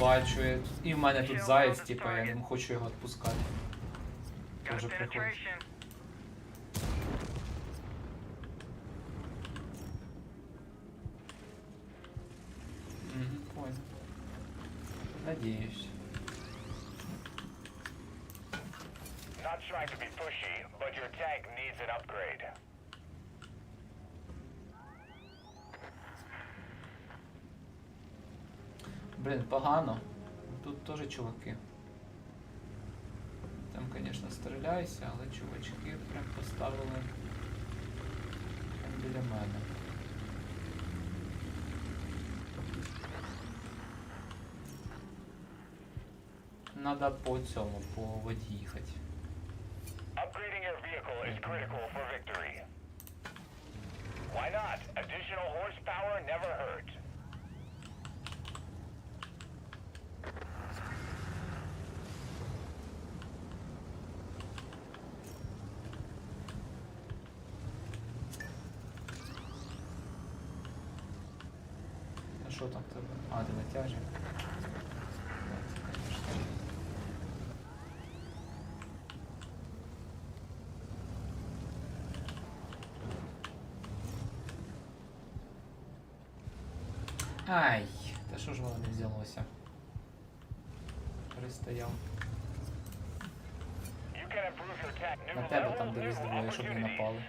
бачу. я тут- І в мене тут заєць, типа, я не хочу його відпускати. Got Тоже a приходить. penetration. Угу, понял. Надеюсь. Not trying to be pushy, but your tank needs an upgrade. Блін, погано. Тут теж чуваки. Там, звісно, стріляйся, але чувачки прям поставили прям біля мене. Надо по цьому, по воді їхати. Upgrading your vehicle is critical for victory. Why not? Additional horsepower never hurt. А що там тебе? А, ти на тяжі? Так, це, конечно. Ай, та що ж воно не взялося? Перестояв. На тебе там дивись двоє, щоб не напали.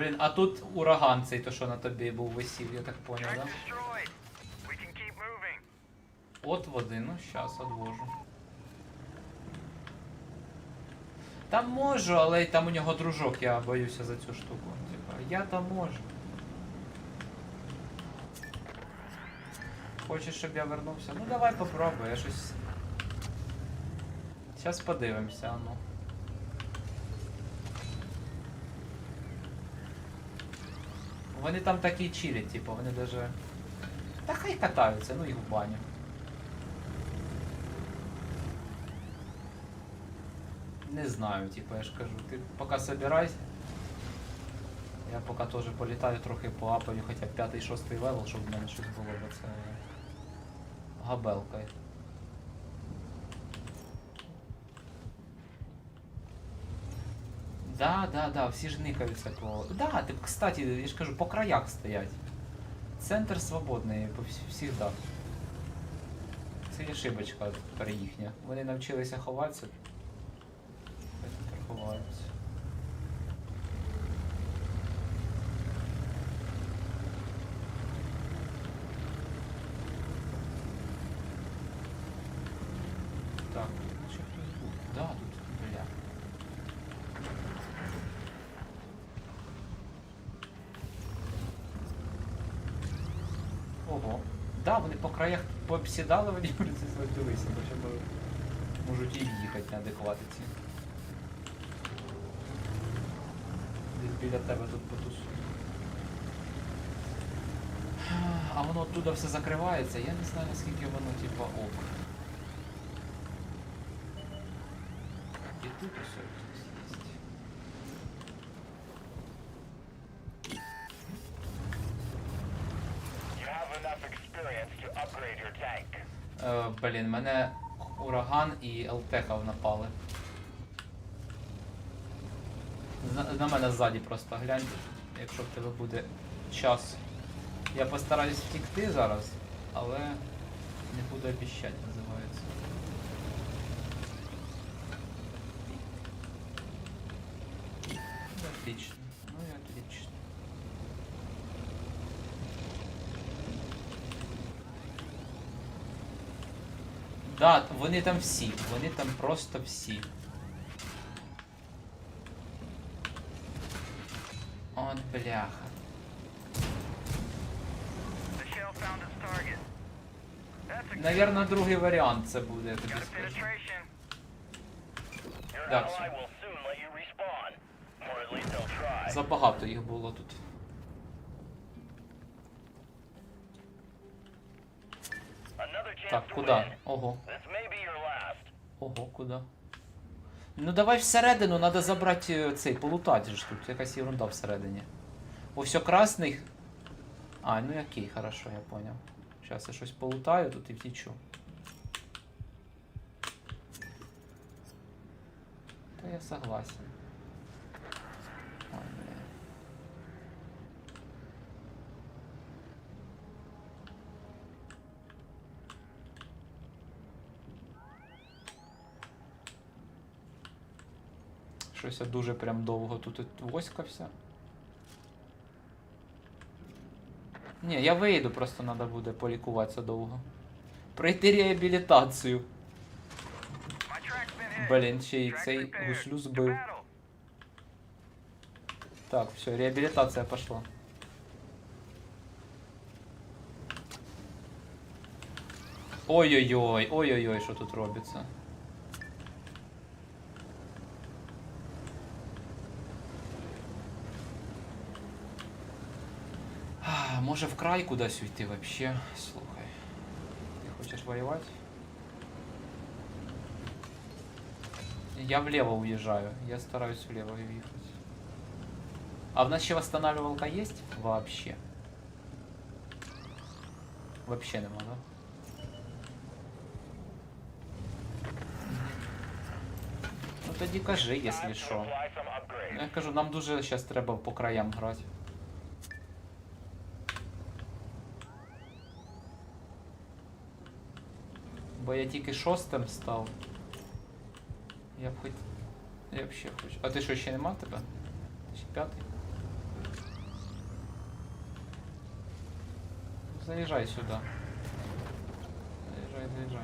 Блін, а тут ураган цей, то що на тобі був висів, я так поняв, да? От води, ну щас одвожу. Там можу, але там у нього дружок, я боюся за цю штуку. Типа, я там можу. Хочеш, щоб я вернувся? Ну давай попробуй, я щось. Зараз подивимося, ну. Вони там такі чилі, типу, вони даже. Та хай катаються, ну їх в баню. Не знаю, типу, я ж кажу, ти поки собирайся. Я поки теж політаю трохи поапаю, хоча б п'ятий, шостий левел, щоб в мене щось було, бо це габелка. Да, да, да, всі ж никаються по. Да, ти, кстати, я ж кажу, по краях стоять. Центр свободний, всігда. Це є шибочка тепер їхня. Вони навчилися ховатися. Ховаються. Так, хтось був? Да, тут, бля. Ого. Да, вони по краях пообсідали, вони це дивися, бо можуть- і їхати неадекватиці. Десь біля тебе тут потусу. А воно оттуда все закривається, я не знаю наскільки воно типа ок. І тут усе Е, блін, мене ураган і ЛТХ напали. На, мене ззаді просто глянь, якщо в тебе буде час. Я постараюсь втікти зараз, але не буду обіщати, називається. Отлично. Ну и отлично. Да, вони там всі, вони там просто всі. Он бляха. Наверно, другий варіант це буде, я тобі скажу. they'll try. Забагато їх було тут. Так, куди? Ого. Ого, куди? Ну давай всередину, треба забрати е, цей, полутати ж тут, якась ерунда всередині. О, все красний. А, ну окей, хорошо, я понял. Зараз я щось полутаю тут і втічу. Та я согласен. Щось я дуже прям довго тут воськався. Ні, я вийду, просто треба буде полікуватися довго. Пройти реабілітацію. Блін, ще й цей гуслю збив. Так, все, реабілітація пішла. Ой-ой-ой, ой-ой-ой, що тут робиться. А, Може в край кудись уйти вообще? Слухай. Ти хочеш воювати? Я влево уезжаю. Я стараюсь влево въехать. А в нас ще восстанавливалка есть? Вообще. Вообще нема, да? Ну тоді кажи, якщо що. Я кажу, нам дуже зараз треба по краям грати. Бо я тільки шостим став. Я б хоч. Я б ще хочу. А ти що, ще нема тебе? Ще п'ятий? Заїжджай сюди. Заїжджай, заїжджай.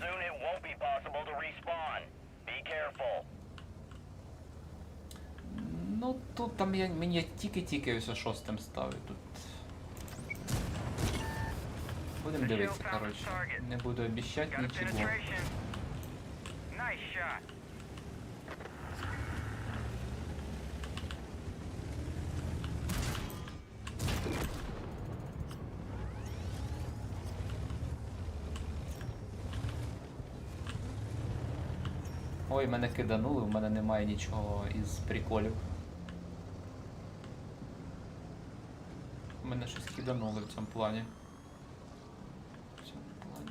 Soon it won't be possible to respawn. Be careful. Ну тут там я мені тільки-тільки ось шостим ставить тут. Будемо дивитися, коротше. Не буду обіщати Got нічого. Ой, мене киданули, в мене немає нічого із приколів. Мене щось киданули в цьому плані.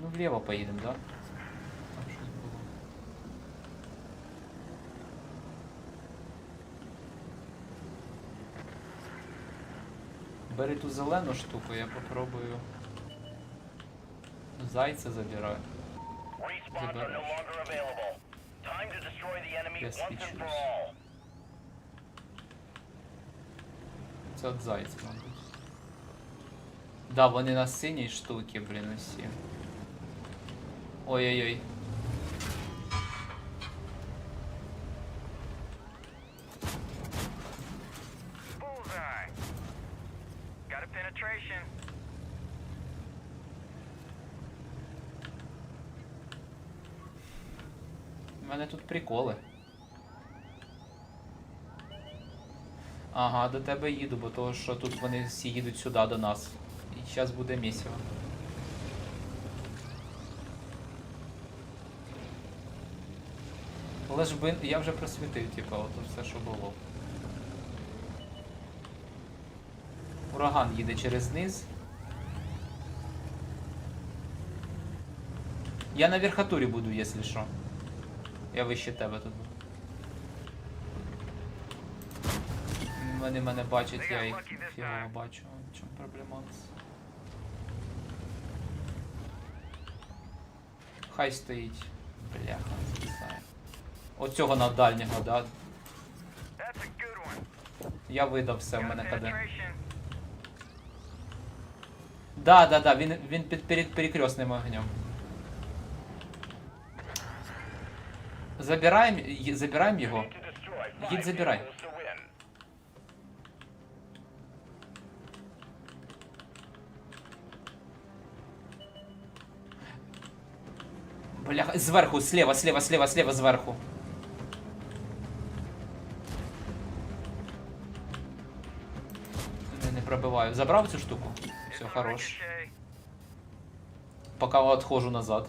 Плані. Ну вліво поїдемо, да? Там щось було. Бери ту зелену штуку, я попробую. Зайця забираю. Enemy Я свічусь. Це от зайця, мабуть. Да, вони на синій штуці, блін, усі. Ой-ой-ой. У мене тут приколи. Ага, до тебе їду, бо того, що тут вони всі їдуть сюди до нас. І зараз буде місіво. Але ж би я вже просвітив, типу, ото все, що було. Ураган їде через низ. Я на верхотурі буду, якщо що. Я вище тебе тут. буду. Вони мене бачать, я їх фігово бачу. Чому проблема? Хай стоїть. Бляха, звисає. Оцього на дальнього, да? Я видав все, в мене КД. Да, да, да, він, він під перед перекрестним огнем. Need to destroy Їдь забирай. Бляха, зверху, слева, слева, слева, слева, зверху. Добиваю. Забрав цю штуку. Все, хорош. Пока отхожу назад.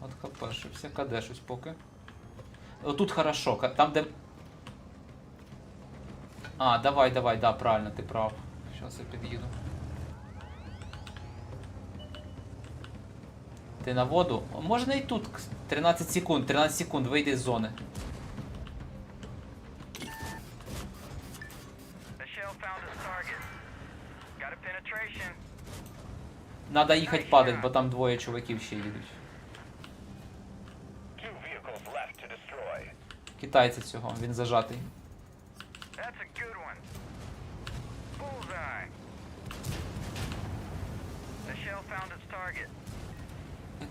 От хпшився. КД щось поки. Тут хорошо, там де. А, давай, давай, да, правильно, ти прав. Зараз я під'їду. Ти на воду? Можна і тут. 13 секунд, 13 секунд, вийди з зони. Надо їхати падать, бо там двоє чуваків ще їдуть. Китайця цього, він зажатий.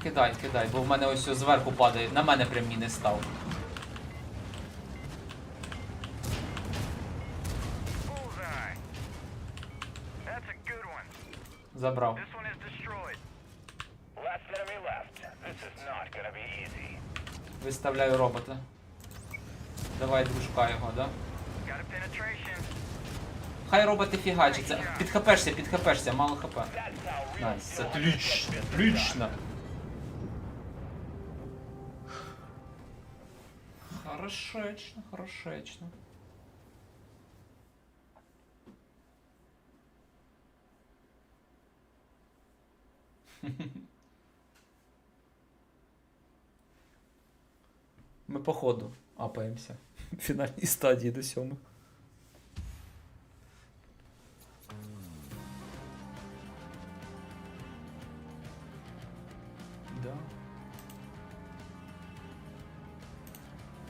Кидай, кидай, бо в мене ось зверху падає. На мене прям міни став. Easy. Виставляю робота. Давай дружка його, да? Хай роботи фігачаться. Підхапешся, підхапешся, мало хп. Найс, отлично, отлично. Хорошечно, хорошечно. Ми по ходу апаємося. В фінальній стадії до сьомих.